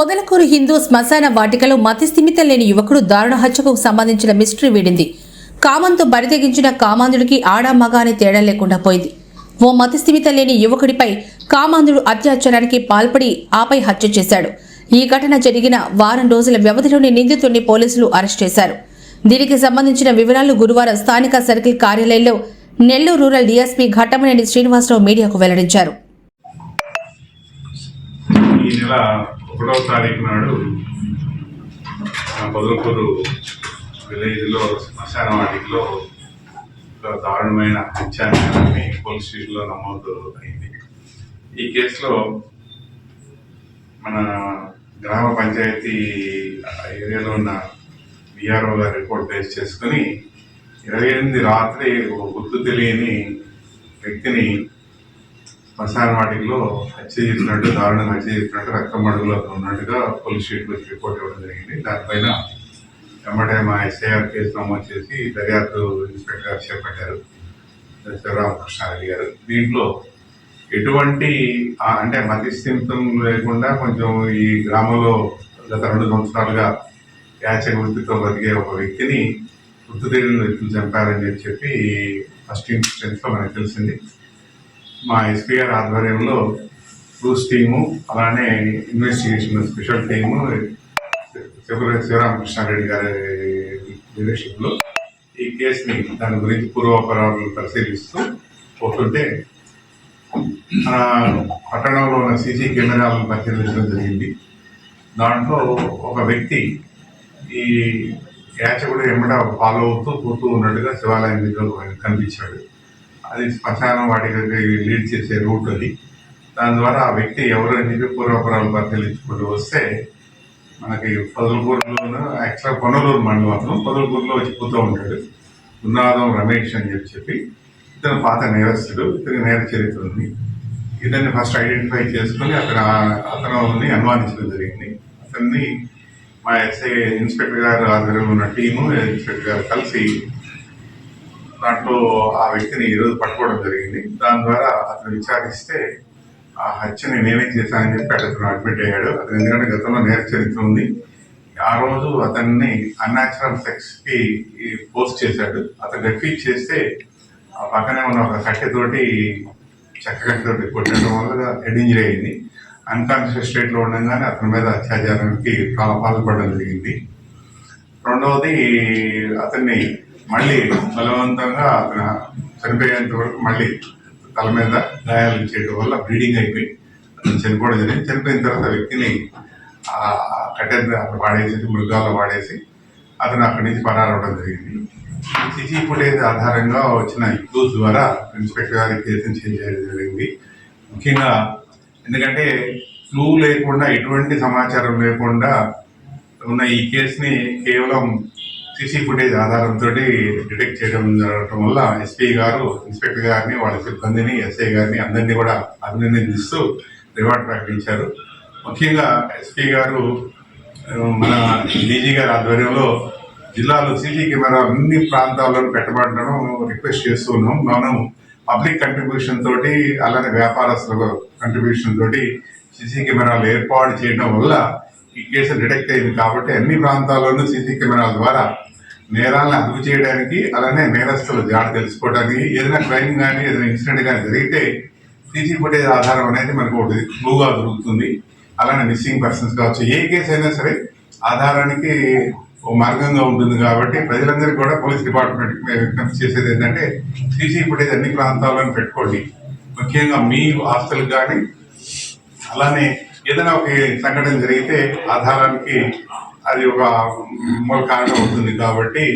పొదలకూరు హిందూ శ్మశాన వాటికలో మతిస్థిమితం లేని యువకుడు దారుణ హత్యకు సంబంధించిన మిస్టరీ వీడింది. కామంతో బరితెగించిన కామాంధుడికి ఆడా మగ అని తేడా లేకుండా పోయింది. ఓ మతిస్థిమితం లేని యువకుడిపై కామాంధుడు అత్యాచారానికి పాల్పడి ఆపై హత్య చేశాడు. ఈ ఘటన జరిగిన వారం రోజుల వ్యవధిలోని నిందితుడిని పోలీసులు అరెస్ట్ చేశారు. దీనికి సంబంధించిన వివరాలు గురువారం స్థానిక సర్కిల్ కార్యాలయంలో నెల్లూరు రూరల్ డీఎస్పీ ఘట్టమనేని శ్రీనివాసరావు మీడియాకు వెల్లడించారు. ఈ నెల ఒకటవ తారీఖు నాడు బదులుపూరు పొదలకూరు విలేజ్లో శ్మశాన వాటిలో ఒక దారుణమైన హత్యాన్ని పోలీస్ స్టేషన్లో నమోదు అయింది. ఈ కేసులో మన గ్రామ పంచాయతీ ఏరియాలో ఉన్న విఆర్ఓ గారి రిపోర్ట్ బేస్ చేసుకుని ఇరవై ఎనిమిది రాత్రి ఒక గుర్తు తెలియని వ్యక్తిని శ్మశాన వాటిలో హత్య చేసినట్టు దారుణంగా హత్య చేసినట్టు రక్తం మడుగులో ఉన్నట్టుగా పోలీస్ స్టేషన్లో రిపోర్ట్ ఇవ్వడం జరిగింది. దానిపైన వెంబడే మా ఎస్ఐఆర్ కేసు నమోదు చేసి దర్యాప్తు ఇన్స్పెక్టర్ గారు చేపట్టారు శివరామకృష్ణారెడ్డి గారు. దీంట్లో ఎటువంటి అంటే మతిస్థిమితం లేకుండా కొంచెం ఈ గ్రామంలో గత రెండు సంవత్సరాలుగా యాచ వృత్తితో బతికే ఒక వ్యక్తిని గుర్తు తెలియని వ్యక్తులు చంపారని చెప్పి ఫస్ట్ ఇన్స్టెన్స్లో మనకు తెలిసింది. మా ఎస్పీఆర్ ఆధ్వర్యంలో క్రూస్ టీము అలానే investigation special team Shiva Sivaramakrishnareddy గారి లీడర్షిప్లో ఈ కేసుని దాని గురించి పూర్వాపరాలు పరిశీలిస్తూ పోతుంటే పట్టణంలో ఉన్న సీసీ కెమెరాలను పరిశీలించడం జరిగింది. దాంట్లో ఒక వ్యక్తి ఈ యాచకుడు ఎమ్మట ఫాలో అవుతూ పోతూ ఉన్నట్టుగా శివాలయం దగ్గర కనిపించాడు. అది శ్మశానం వాటికి లీడ్ చేసే రూట్ అది. దాని ద్వారా ఆ వ్యక్తి ఎవరు అని చెప్పి పూర్వపురాలు పరిశీలించుకుంటూ వస్తే మనకి పొదలకూరులోను యాక్చువల్గా పొనలూరు మండలం అతను. పొదలకూరులో వచ్చి పోతూ ఉంటాడు. ఉన్నాదం రమేష్ అని చెప్పి చెప్పి ఇతను పాత నేరస్తుడు ఇతని నేర చరిత్ర ఉంది. ఇతన్ని ఫస్ట్ ఐడెంటిఫై చేసుకుని అతను అతను అనుమానించడం జరిగింది. అతన్ని మా ఎస్ఐ ఇన్స్పెక్టర్ గారు ఆధ్వర్యంలో ఉన్న టీము ఇన్స్పెక్టర్ గారు కలిసి దాంట్లో ఆ వ్యక్తిని ఈరోజు పట్టుకోవడం జరిగింది. దాని ద్వారా అతను విచారిస్తే ఆ హత్యని నేనే చేశానని చెప్పి అతను అడ్మిట్ అయ్యాడు. అతను ఎందుకంటే గతంలో నేర చరిత్ర ఉంది. ఆ రోజు అతన్ని అన్యాచురల్ సెక్స్కి పోస్ట్ చేశాడు. అతను రిఫీట్ చేస్తే ఆ పక్కనే ఉన్న ఒక కట్టెతోటి చక్కగట్టతోటి కొట్టడం వల్ల హెడ్ ఇంజరీ అయింది. అన్కాన్షియస్ స్టేట్లో ఉండగానే అతని మీద అత్యాచారానికి పా- పాల్పడడం జరిగింది. రెండవది అతన్ని మళ్ళీ బలవంతంగా అక్కడ చనిపోయేంత వరకు మళ్ళీ తల మీద గాయాలు చేయడం వల్ల బ్లీడింగ్ అయిపోయి చనిపోవడం జరిగింది. చనిపోయిన తర్వాత వ్యక్తిని ఆ కట్టె అక్కడ వాడేసి మృగాల్లో వాడేసి అతను అక్కడి నుంచి పరారవడం జరిగింది. సిసి ఫుటేజ్ ఆధారంగా వచ్చిన క్లూస్ ద్వారా ఇన్స్పెక్టర్ గారి కేసుని చేంజ్ చేయడం జరిగింది. ముఖ్యంగా ఎందుకంటే క్లూ లేకుండా ఎటువంటి సమాచారం లేకుండా ఉన్న ఈ కేసుని కేవలం సీసీ ఫుటేజ్ ఆధారంతో డిటెక్ట్ చేయడం జరగడం వల్ల ఎస్పీ గారు ఇన్స్పెక్టర్ గారిని వాళ్ళ సిబ్బందిని ఎస్ఐ గారిని అందరినీ కూడా అభినందిస్తూ రివార్డ్ ప్రకటించారు. ముఖ్యంగా ఎస్పీ గారు మన డీజీ గారి ఆధ్వర్యంలో జిల్లాలో సీసీ కెమెరా అన్ని ప్రాంతాల్లో పెట్టబడడం రిక్వెస్ట్ చేస్తూ ఉన్నాం. మనం పబ్లిక్ కంట్రిబ్యూషన్ తోటి అలానే వ్యాపారస్తుల కంట్రిబ్యూషన్ తోటి సీసీ కెమెరాలు ఏర్పాటు చేయడం వల్ల ఈ కేసులు డిటెక్ట్ అయింది కాబట్టి అన్ని ప్రాంతాల్లోనూ సీసీ కెమెరాల ద్వారా నేరాలను అదుపు చేయడానికి అలానే నేరస్తుల జాడ తెలుసుకోవడానికి ఏదైనా క్రైమ్ కానీ ఏదైనా ఇన్సిడెంట్ కానీ జరిగితే సీసీ ఫుటేజ్ ఆధారం అనేది మనకు ఒకటి క్లూగా దొరుకుతుంది. అలానే మిస్సింగ్ పర్సన్స్ కావచ్చు ఏ కేసు అయినా సరే ఆధారానికి ఓ మార్గంగా ఉంటుంది కాబట్టి ప్రజలందరికీ కూడా పోలీస్ డిపార్ట్మెంట్ విజ్ఞప్తి చేసేది ఏంటంటే సీసీ ఫుటేజ్ అన్ని ప్రాంతాల్లోనూ పెట్టుకోండి. ముఖ్యంగా మీ ఆస్తులకు కానీ అలానే ఏదైనా ఒక సంఘటన జరిగితే ఆధారానికి అది ఒక మూల కారణం అవుతుంది కాబట్టి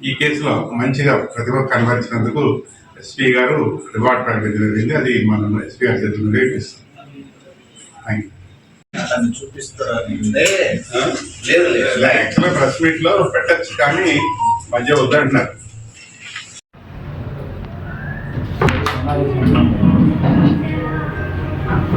ఈ కేసులో మంచిగా ప్రతిభ కనబరిచినందుకు ఎస్పీ గారు రివార్డ్ ప్రకటించడం జరిగింది అది మనం ఎస్పీ గారి చేతుల నుండి థ్యాంక్ యూ ప్రెస్ మీట్లో పెట్టచ్చు కానీ మధ్య వద్దంటున్నారు.